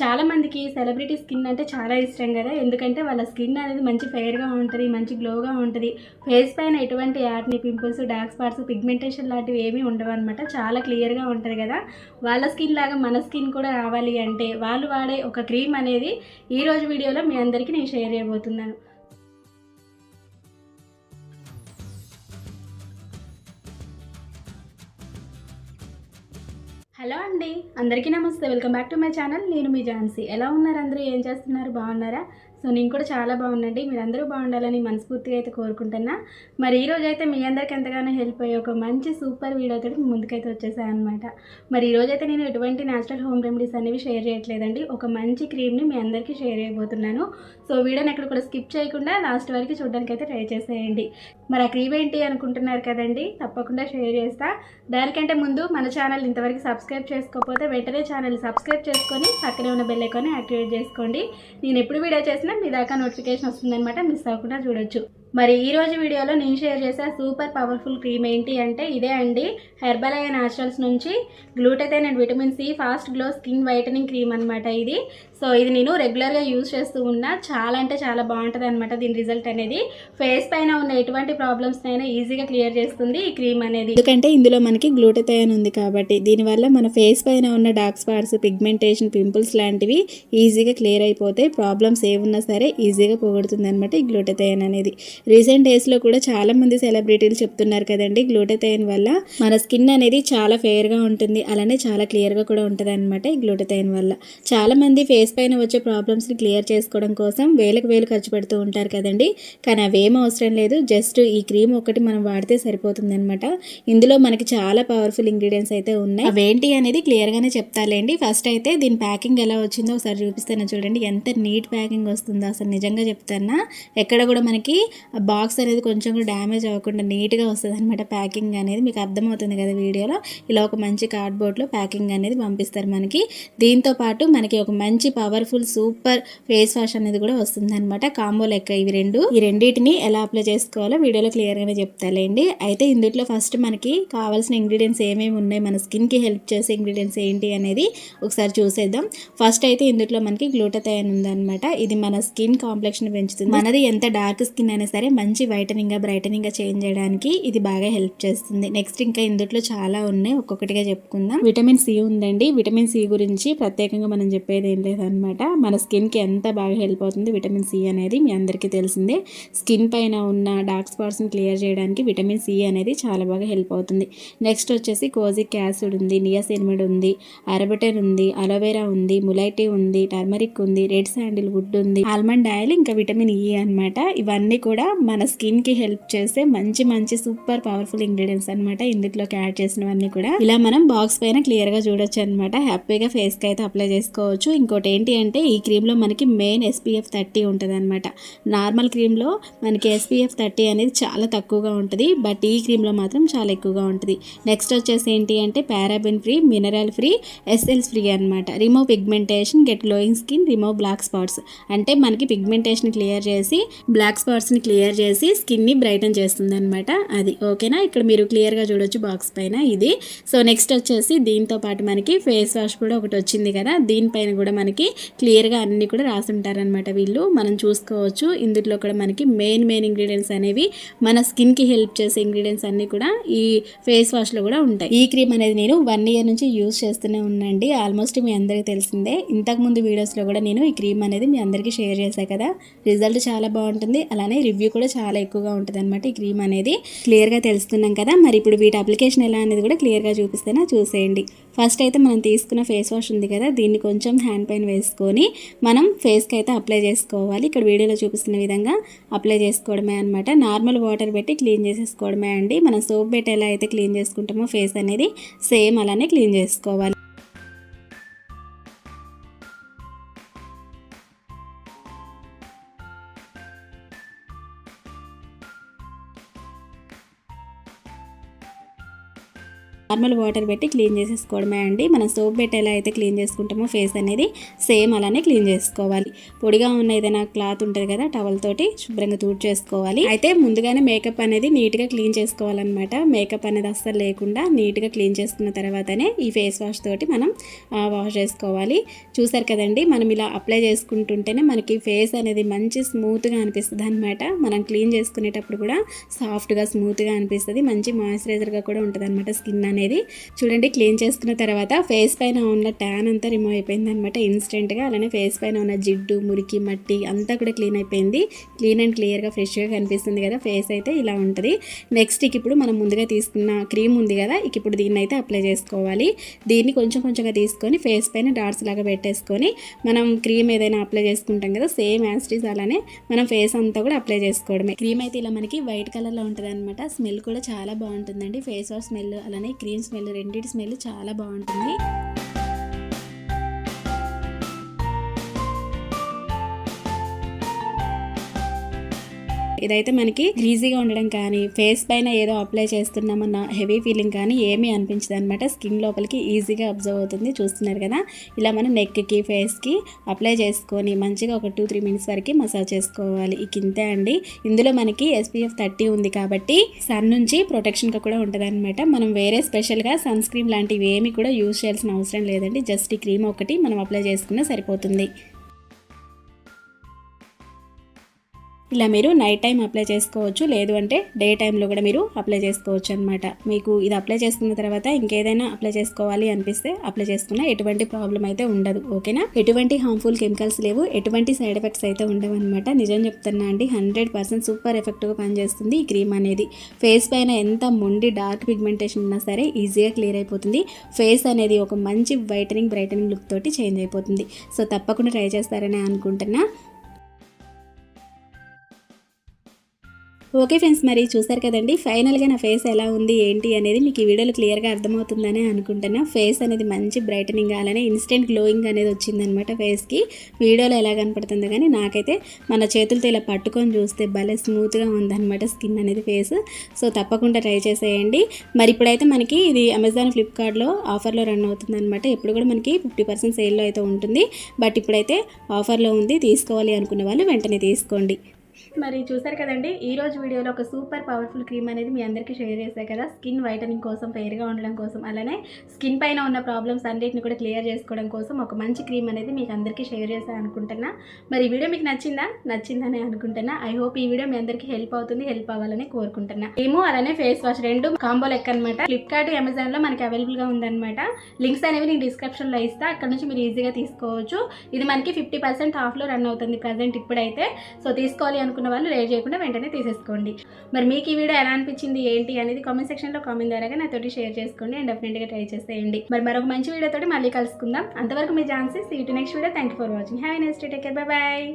చాలామందికి celebrity skin అంటే చాలా ఇష్టం కదా. ఎందుకంటే వాళ్ళ స్కిన్ అనేది మంచి ఫెయిర్గా ఉంటుంది మంచి గ్లోగా ఉంటుంది. ఫేస్ పైన ఎటువంటి యాడ్ని పింపుల్స్ డార్క్ స్పాట్స్ పిగ్మెంటేషన్ లాంటివి ఏమీ ఉండవు అనమాట చాలా క్లియర్గా ఉంటుంది కదా. వాళ్ళ స్కిన్ లాగా మన స్కిన్ కూడా రావాలి అంటే వాళ్ళు వాడే ఒక క్రీమ్ అనేది ఈ రోజు వీడియోలో మీ అందరికీ నేను షేర్ చేయబోతున్నాను. హలో అండి. అందరికీ నమస్తే. Welcome back to my channel. నేను మీ ఝాన్సీ. ఎలా ఉన్నారు అందరూ? ఏం చేస్తున్నారు? బాగున్నారా? సో నేను కూడా చాలా బాగున్నాండి మీరందరూ బాగుండాలని మనస్ఫూర్తిగా అయితే కోరుకుంటున్నా. మరి ఈరోజు అయితే మీ అందరికి ఎంతగానో హెల్ప్ అయ్యే ఒక మంచి సూపర్ వీడియో తోటి ముందుకైతే వచ్చేసాయి అనమాట మరి ఈ అయితే నేను ఎటువంటి న్యాచురల్ హోమ్ రెమెడీస్ అనేవి షేర్ చేయట్లేదండి. ఒక మంచి క్రీమ్ని మీ అందరికీ షేర్ చేయబోతున్నాను. సో వీడియోని ఎక్కడ కూడా స్కిప్ చేయకుండా లాస్ట్ వరకు చూడడానికి అయితే ట్రై చేసేయండి. మరి ఆ క్రీమ్ ఏంటి అనుకుంటున్నారు కదండి? తప్పకుండా షేర్ చేస్తా. దానికంటే ముందు మన ఛానల్ ఇంతవరకు సబ్స్క్రైబ్ చేసుకోకపోతే వెంటనే ఛానల్ సబ్స్క్రైబ్ చేసుకొని పక్కనే ఉన్న బెల్ ఐకాన్ని యాక్టివేట్ చేసుకోండి. నేను ఎప్పుడు వీడియో చేసినా మీ దాకా నోటిఫికేషన్ వస్తుందన్నమాట. మిస్ అవ్వకుండా చూడొచ్చు. మరి ఈరోజు వీడియోలో నేను షేర్ చేసే సూపర్ పవర్ఫుల్ క్రీమ్ ఏంటి అంటే ఇదే అండి హెర్బలయ న్యాచురల్స్ నుంచి glutathione and vitamin C fast glow skin whitening cream అనమాట ఇది. సో ఇది నేను రెగ్యులర్గా యూజ్ చేస్తూ ఉన్నా. చాలా అంటే చాలా బాగుంటుంది అనమాట దీని రిజల్ట్ అనేది. ఫేస్ పైన ఉన్న ఎటువంటి ప్రాబ్లమ్స్ అయినా ఈజీగా క్లియర్ చేస్తుంది ఈ క్రీమ్ అనేది. ఎందుకంటే ఇందులో మనకి గ్లూటెథైన్ ఉంది కాబట్టి దీనివల్ల మన ఫేస్ పైన ఉన్న డార్క్ స్పాట్స్ పిగ్మెంటేషన్ పింపుల్స్ లాంటివి ఈజీగా క్లియర్ అయిపోతాయి. ప్రాబ్లమ్స్ ఏమున్నా సరే ఈజీగా పోగొడుతుంది అనమాట ఈ గ్లూటెథైన్ అనేది. రీసెంట్ డేస్లో కూడా చాలా మంది సెలబ్రిటీలు చెప్తున్నారు కదండి గ్లూటథైన్ వల్ల మన స్కిన్ అనేది చాలా ఫెయిర్గా ఉంటుంది. అలానే చాలా క్లియర్గా కూడా ఉంటుంది అనమాట ఈ గ్లూటథైన్ వల్ల. చాలా మంది ఫేస్ పైన వచ్చే ప్రాబ్లమ్స్ని క్లియర్ చేసుకోవడం కోసం వేలకు వేలు ఖర్చు పెడుతూ ఉంటారు కదండి. కానీ అవేం అవసరం లేదు. జస్ట్ ఈ క్రీమ్ ఒకటి మనం వాడితే సరిపోతుంది అనమాట ఇందులో మనకి చాలా పవర్ఫుల్ ఇంగ్రీడియంట్స్ అయితే ఉన్నాయి. అవేంటి అనేది క్లియర్గానే చెప్తాలేండి ఫస్ట్ అయితే దీని ప్యాకింగ్ ఎలా వచ్చిందో ఒకసారి చూపిస్తాను. చూడండి ఎంత నీట్ ప్యాకింగ్ వస్తుందో అసలు నిజంగా చెప్తానా? ఎక్కడ కూడా మనకి బాక్స్ అనేది కొంచెం కూడా డ్యామేజ్ అవ్వకుండా నీట్గా వస్తుంది అనమాట ప్యాకింగ్ అనేది. మీకు అర్థమవుతుంది కదా వీడియోలో? ఇలా ఒక మంచి కార్డ్బోర్డ్లో ప్యాకింగ్ అనేది పంపిస్తారు మనకి. దీంతో పాటు మనకి ఒక మంచి పవర్ఫుల్ సూపర్ ఫేస్ వాష్ అనేది కూడా వస్తుంది అనమాట కాంబో లెక్క ఇవి రెండు. ఈ రెండింటిని ఎలా అప్లై చేసుకోవాలో వీడియోలో క్లియర్గానే చెప్తాలేండి. అయితే ఇందులో ఫస్ట్ మనకి కావాల్సిన ఇంగ్రీడియంట్స్ ఏమేమి ఉన్నాయి? మన స్కిన్కి హెల్ప్ చేసే ఇంగ్రీడియంట్స్ ఏంటి అనేది ఒకసారి చూసేద్దాం. ఫస్ట్ అయితే ఇందులో మనకి గ్లూటథయోన్ ఉందన్నమాట. ఇది మన స్కిన్ కాంప్లెక్షన్ పెంచుతుంది. మనది ఎంత డార్క్ స్కిన్ అయినా సరే మంచి వైటనింగ్గా బ్రైటనింగ్ చేంజ్ చేయడానికి ఇది బాగా హెల్ప్ చేస్తుంది. నెక్స్ట్ ఇంకా ఇందులో చాలా ఉన్నాయి ఒక్కొక్కటిగా చెప్పుకుందాం. విటమిన్ సి ఉందండి. విటమిన్ సి గురించి ప్రత్యేకంగా మనం చెప్పేది ఏం లేదనమాట మన స్కిన్కి ఎంత బాగా హెల్ప్ అవుతుంది విటమిన్ సి అనేది మీ అందరికీ తెలిసిందే. స్కిన్ పైన ఉన్న డార్క్ స్పాట్స్ని క్లియర్ చేయడానికి విటమిన్ సి అనేది చాలా బాగా హెల్ప్ అవుతుంది. నెక్స్ట్ వచ్చేసి కోజిక్ యాసిడ్ ఉంది నియాసినిమిడ్ ఉంది అరబటన్ ఉంది అలోవెరా ఉంది ములైటీ ఉంది టర్మరిక్ ఉంది రెడ్ శాండిల్ వుడ్ ఉంది ఆల్మండ్ ఆయిల్ ఇంకా విటమిన్ ఈ అన్నమాట. ఇవన్నీ కూడా మన స్కిన్కి హెల్ప్ చేసే మంచి మంచి సూపర్ పవర్ఫుల్ ఇంగ్రీడియంట్స్ అన్నమాట ఇందులోకి యాడ్ చేసినవన్నీ కూడా. ఇలా మనం బాక్స్ పైన క్లియర్గా చూడొచ్చు అనమాట హ్యాపీగా ఫేస్కి అయితే అప్లై చేసుకోవచ్చు. ఇంకోటి ఏంటి అంటే ఈ క్రీమ్లో మనకి మెయిన్ ఎస్పీఎఫ్ థర్టీ ఉంటుంది అనమాట నార్మల్ క్రీమ్లో మనకి ఎస్పీఎఫ్ థర్టీ అనేది చాలా తక్కువగా ఉంటుంది. బట్ ఈ క్రీమ్లో మాత్రం చాలా ఎక్కువగా ఉంటుంది. నెక్స్ట్ వచ్చేసి ఏంటి అంటే paraben free mineral free SLS free అనమాట remove pigmentation get glowing skin remove black spots. అంటే మనకి పిగ్మెంటేషన్ క్లియర్ చేసి బ్లాక్ స్పాట్స్ని క్లియర్ చేసి స్కిన్ని బ్రైటన్ చేస్తుంది అనమాట అది ఓకేనా? ఇక్కడ మీరు క్లియర్గా చూడొచ్చు బాక్స్ పైన ఇది. సో నెక్స్ట్ వచ్చేసి దీంతో పాటు మనకి ఫేస్ వాష్ కూడా ఒకటి వచ్చింది కదా? దీనిపైన కూడా మనకి క్లియర్గా అన్ని కూడా రాసి ఉంటారనమాట వీళ్ళు. మనం చూసుకోవచ్చు. ఇందులో కూడా మనకి మెయిన్ మెయిన్ ఇంగ్రీడియంట్స్ అనేవి మన స్కిన్కి హెల్ప్ చేసే ఇంగ్రీడియంట్స్ అన్నీ కూడా ఈ ఫేస్ వాష్లో కూడా ఉంటాయి. ఈ క్రీమ్ అనేది నేను వన్ ఇయర్ నుంచి యూస్ చేస్తూనే ఉన్నాండి ఆల్మోస్ట్ మీ అందరికీ తెలిసిందే. ఇంతకుముందు వీడియోస్లో కూడా నేను ఈ క్రీమ్ అనేది మీ అందరికీ షేర్ చేశాను కదా? రిజల్ట్ చాలా బాగుంటుంది. అలానే రివ్యూ కూడా చాలా ఎక్కువగా ఉంటుంది అనమాట ఈ క్రీమ్ అనేది. క్లియర్గా తెలుస్తున్నాం కదా మరి ఇప్పుడు వీటి అప్లికేషన్ ఎలా అనేది కూడా క్లియర్గా చూపిస్తేనా చూసేయండి. ఫస్ట్ అయితే మనం తీసుకున్న ఫేస్ వాష్ ఉంది కదా దీన్ని కొంచెం హ్యాండ్ పైన వేసుకొని మనం ఫేస్కి అయితే అప్లై చేసుకోవాలి. ఇక్కడ వీడియోలో చూపిస్తున్న విధంగా అప్లై చేసుకోవడమే అనమాట నార్మల్ వాటర్ పెట్టి క్లీన్ చేసేసుకోవడమే అండి. మనం సోప్ పెట్టి ఎలా అయితే క్లీన్ చేసుకుంటామో ఫేస్ అనేది సేమ్ అలానే క్లీన్ చేసుకోవాలి. నార్మల్ వాటర్ పెట్టి క్లీన్ చేసేసుకోవడమే అండి. మనం సోప్ పెట్టి ఎలా అయితే క్లీన్ చేసుకుంటామో ఫేస్ అనేది సేమ్ అలానే క్లీన్ చేసుకోవాలి. పొడిగా ఉన్న ఏదైనా క్లాత్ ఉంటుంది కదా టవల్ తోటి శుభ్రంగా తూడ్ చేసుకోవాలి. అయితే ముందుగానే మేకప్ అనేది నీట్గా క్లీన్ చేసుకోవాలన్నమాట. మేకప్ అనేది అస్సలు లేకుండా నీట్గా క్లీన్ చేసుకున్న తర్వాతనే ఈ ఫేస్ వాష్ తోటి మనం వాష్ చేసుకోవాలి. చూసారు కదండి మనం ఇలా అప్లై చేసుకుంటుంటేనే మనకి ఫేస్ అనేది మంచి స్మూత్గా అనిపిస్తుంది అనమాట మనం క్లీన్ చేసుకునేటప్పుడు కూడా సాఫ్ట్గా స్మూత్గా అనిపిస్తుంది. మంచి మాయిశ్చరైజర్గా కూడా ఉంటుంది అనమాట స్కిన్ అనేది. చూడండి క్లీన్ చేసుకున్న తర్వాత ఫేస్ పైన ఉన్న ట్యాన్ అంతా రిమూవ్ అయిపోయింది అనమాట ఇన్స్టెంట్గా. అలానే ఫేస్ పైన ఉన్న జిడ్డు మురికి మట్టి అంతా కూడా క్లీన్ అయిపోయింది. క్లీన్ అండ్ క్లియర్గా ఫ్రెష్గా కనిపిస్తుంది కదా ఫేస్ అయితే ఇలా ఉంటుంది. నెక్స్ట్ ఇప్పుడు మనం ముందుగా తీసుకున్న క్రీమ్ ఉంది కదా ఇక ఇప్పుడు దీన్ని అయితే అప్లై చేసుకోవాలి. దీన్ని కొంచెం కొంచెంగా తీసుకొని ఫేస్ పైన డాట్స్ లాగా పెట్టేసుకొని మనం క్రీమ్ ఏదైనా అప్లై చేసుకుంటాం కదా సేమ్ యాస్టీస్ అలానే మనం ఫేస్ అంతా కూడా అప్లై చేసుకోవడమే. క్రీమ్ అయితే ఇలా మనకి వైట్ కలర్లో ఉంటుంది అనమాట స్మెల్ కూడా చాలా బాగుంటుందండి. ఫేస్ వాష్ స్మెల్ అలానే గ్రీన్ స్మెల్ రెండింటి స్మెల్ చాలా బాగుంటుంది. ఇదైతే మనకి ఈజీగా ఉండడం కానీ ఫేస్ పైన ఏదో అప్లై చేస్తున్నామన్న హెవీ ఫీలింగ్ కానీ ఏమీ అనిపించదు అనమాట స్కిన్ లోపలికి ఈజీగా అబ్జర్వ్ అవుతుంది. చూస్తున్నారు కదా ఇలా మనం నెక్కి ఫేస్కి అప్లై చేసుకొని మంచిగా ఒక టూ త్రీ మినిట్స్ వరకు మసాజ్ చేసుకోవాలి. ఇక ఇంతే అండి. ఇందులో మనకి ఎస్పీఎఫ్ థర్టీ ఉంది కాబట్టి సన్ నుంచి ప్రొటెక్షన్గా కూడా ఉంటుంది అనమాట మనం వేరే స్పెషల్గా సన్ స్క్రీన్ లాంటివి ఏమి కూడా యూజ్ చేయాల్సిన అవసరం లేదండి. జస్ట్ ఈ క్రీమ్ ఒకటి మనం అప్లై చేసుకున్నా సరిపోతుంది. ఇలా మీరు నైట్ టైం అప్లై చేసుకోవచ్చు. లేదు అంటే డే టైంలో కూడా మీరు అప్లై చేసుకోవచ్చు అనమాట మీకు ఇది అప్లై చేసుకున్న తర్వాత ఇంకేదైనా అప్లై చేసుకోవాలి అనిపిస్తే అప్లై చేసుకున్న ఎటువంటి ప్రాబ్లం అయితే ఉండదు. ఓకేనా? ఎటువంటి హార్మ్ఫుల్ కెమికల్స్ లేవు. ఎటువంటి సైడ్ ఎఫెక్ట్స్ అయితే ఉండవు అనమాట నిజం చెప్తున్నా అండి హండ్రెడ్ పర్సెంట్ సూపర్ ఎఫెక్ట్గా పనిచేస్తుంది ఈ క్రీమ్ అనేది. ఫేస్ పైన ఎంత మొండి డార్క్ పిగ్మెంటేషన్ ఉన్నా సరే ఈజీగా క్లియర్ అయిపోతుంది. ఫేస్ అనేది ఒక మంచి వైటనింగ్ బ్రైటనింగ్ లుక్ తోటి చేంజ్ అయిపోతుంది. సో తప్పకుండా ట్రై చేస్తారని అనుకుంటున్నా. ఓకే ఫ్రెండ్స్ మరి చూసారు కదండి ఫైనల్గా నా ఫేస్ ఎలా ఉంది ఏంటి అనేది మీకు ఈ వీడియోలో క్లియర్గా అర్థమవుతుందని అనుకుంటున్నా. ఫేస్ అనేది మంచి బ్రైటనింగ్ అలానే ఇన్స్టెంట్ గ్లోయింగ్ అనేది వచ్చిందనమాట ఫేస్కి. వీడియోలో ఎలా కనపడుతుందో కానీ నాకైతే మన చేతులతో ఇలా పట్టుకొని చూస్తే భలే స్మూత్గా ఉందన్నమాట స్కిన్ అనేది ఫేస్. సో తప్పకుండా ట్రై చేసేయండి. మరి ఇప్పుడైతే మనకి ఇది అమెజాన్ ఫ్లిప్కార్ట్లో ఆఫర్లో రన్ అవుతుంది అనమాట ఇప్పుడు కూడా మనకి ఫిఫ్టీ పర్సెంట్ సేల్లో అయితే ఉంటుంది. బట్ ఇప్పుడైతే ఆఫర్లో ఉంది తీసుకోవాలి అనుకున్న వాళ్ళు వెంటనే తీసుకోండి. మరి చూసారు కదండి ఈ రోజు వీడియోలో ఒక సూపర్ పవర్ఫుల్ క్రీమ్ అనేది మీ అందరికీ షేర్ చేశారు కదా. స్కిన్ వైటనింగ్ కోసం ఫెయిర్గా ఉండడం కోసం అలానే స్కిన్ పైన ఉన్న ప్రాబ్లమ్స్ అన్నిటిని కూడా క్లియర్ చేసుకోవడం కోసం ఒక మంచి క్రీమ్ అనేది మీకు అందరికీ షేర్ చేశాను అనుకుంటున్నా. మరి ఈ వీడియో మీకు నచ్చిందా? నచ్చిందని అనుకుంటున్నా. ఐ హోప్ ఈ వీడియో మీ అందరికీ హెల్ప్ అవుతుంది హెల్ప్ అవ్వాలని కోరుకుంటున్నా. ఏమో అలానే ఫేస్ వాష్ రెండు కాంబో లెక్క అనమాట ఫ్లిప్కార్ట్ అమెజాన్లో మనకి అవైలబుల్గా ఉందన్నమాట. లింక్స్ అనేవి నేను డిస్క్రిప్షన్లో ఇస్తా. అక్కడ నుంచి మీరు ఈజీగా తీసుకోవచ్చు. ఇది మనకి ఫిఫ్టీ పర్సెంట్ ఆఫ్లో రన్ అవుతుంది ప్రజెంట్ ఇప్పుడైతే. సో తీసుకోవాలి అనుకున్న వాళ్ళు లేట్ చేయకుండా వెంటనే తీసేసుకోండి. మరి మీకు ఈ వీడియో ఎలా అనిపించింది ఏంటి అనేది కామెంట్ సెక్షన్లో కామెంట్ ద్వారా నాతోటి షేర్ చేసుకోండి అండ్ డెఫినెట్గా ట్రై చేసేయండి. మరి మరొక మంచి వీడియోతో మళ్ళీ కలుసుకుందాం. అంతవరకు మీ ఛాన్సెస్ ఈ next video thank you for watching have next take care bye